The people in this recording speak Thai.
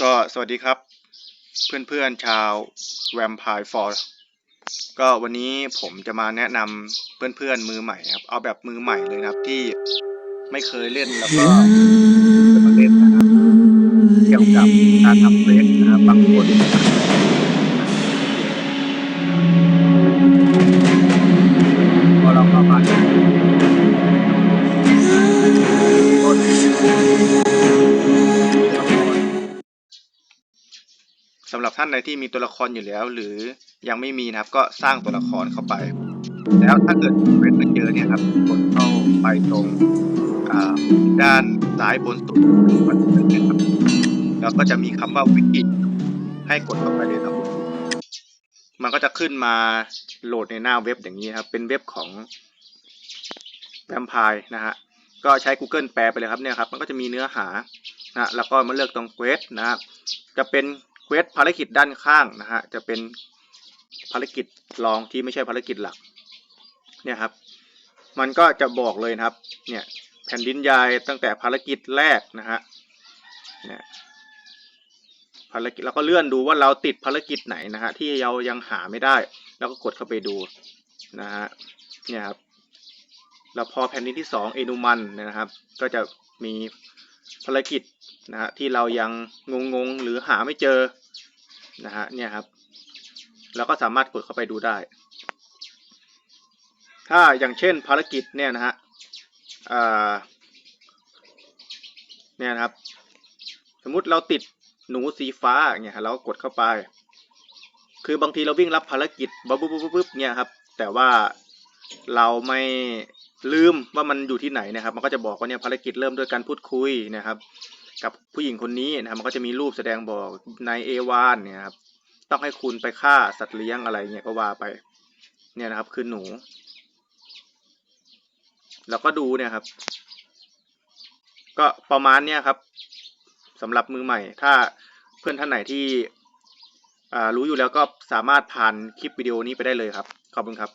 ก็สวัสดีครับ เพื่อนๆชาว Vampire f o r ก็วันนี้ผมจะมาแนะนำเพื่อนๆมือใหม่ครับ เอาแบบมือใหม่เลยนะครับที่ไม่เคยเล่นแล้วก็จะมาเล่นนะครับเกี่ยวกับการทำเฟสนะครับบางคน สำหรับท่านใดที่มีตัวละครอยู่แล้ว หรือยังไม่มีนะครับ ก็สร้างตัวละครเข้าไป แล้วถ้าเกิดเป็นไม่เจอเนี่ยครับกดเข้าไปตรงด้านซ้ายบนสุดมันนะครับแล้วก็จะมีคำว่าวิกิให้กดเข้าไปเลยครับ มันก็จะขึ้นมาโหลดในหน้าเว็บอย่างนี้ครับ เป็นเว็บของแวมไพร์นะฮะก็ใช้ Google แปลไปเลยครับเนี่ยครับ มันก็จะมีเนื้อหานะแล้วก็มาเลือกตรงเควสนะครับจะเป็น เควสภารกิจด้านข้างนะฮะจะเป็นภารกิจรองที่ไม่ใช่ภารกิจหลักเนี่ยครับมันก็จะบอกเลยนะครับเนี่ยแผ่นดินใหญ่ตั้งแต่ภารกิจแรกนะฮะเนี่ยภารกิจแล้วก็เลื่อนดูว่าเราติดภารกิจไหนนะฮะที่เรายังหาไม่ได้ แล้วก็กดเข้าไปดูนะฮะเนี่ยครับแล้วพอแผ่นดินที่สองเอนุมันนะครับ ก็จะมีภารกิจ นะฮะที่เรายังงงๆหรือหาไม่เจอนะฮะเนี่ยครับเราก็สามารถกดเข้าไปดูได้ ถ้าอย่างเช่นภารกิจเนี่ยนะฮะอ่าเนี่ยนะครับ สมมุติเราติดหนูสีฟ้าเนี่ยเราก็กดเข้าไป คือบางทีเราวิ่งรับภารกิจบ๊บบ๊บบุ๊บบุ๊บเนี่ยครับ แต่ว่าเราไม่ลืมว่ามันอยู่ที่ไหนนะครับ มันก็จะบอกว่าเนี่ยภารกิจเริ่มด้วยการพูดคุยนะครับ กับผู้หญิงคนนี้นะครับมันก็จะมีรูปแสดงบอกในเอวานเนี่ยครับต้องให้คุณไปฆ่าสัตว์เลี้ยงอะไรเนี่ยก็ว่าไปเนี่ยนะครับคือหนู แล้วก็ดูเนี่ยครับ ก็ประมาณเนี้ยครับสำหรับมือใหม่ ถ้าเพื่อนท่านไหนที่อ่ารู้อยู่แล้วก็สามารถผ่านคลิปวิดีโอนี้ไปได้เลยครับ ขอบคุณครับ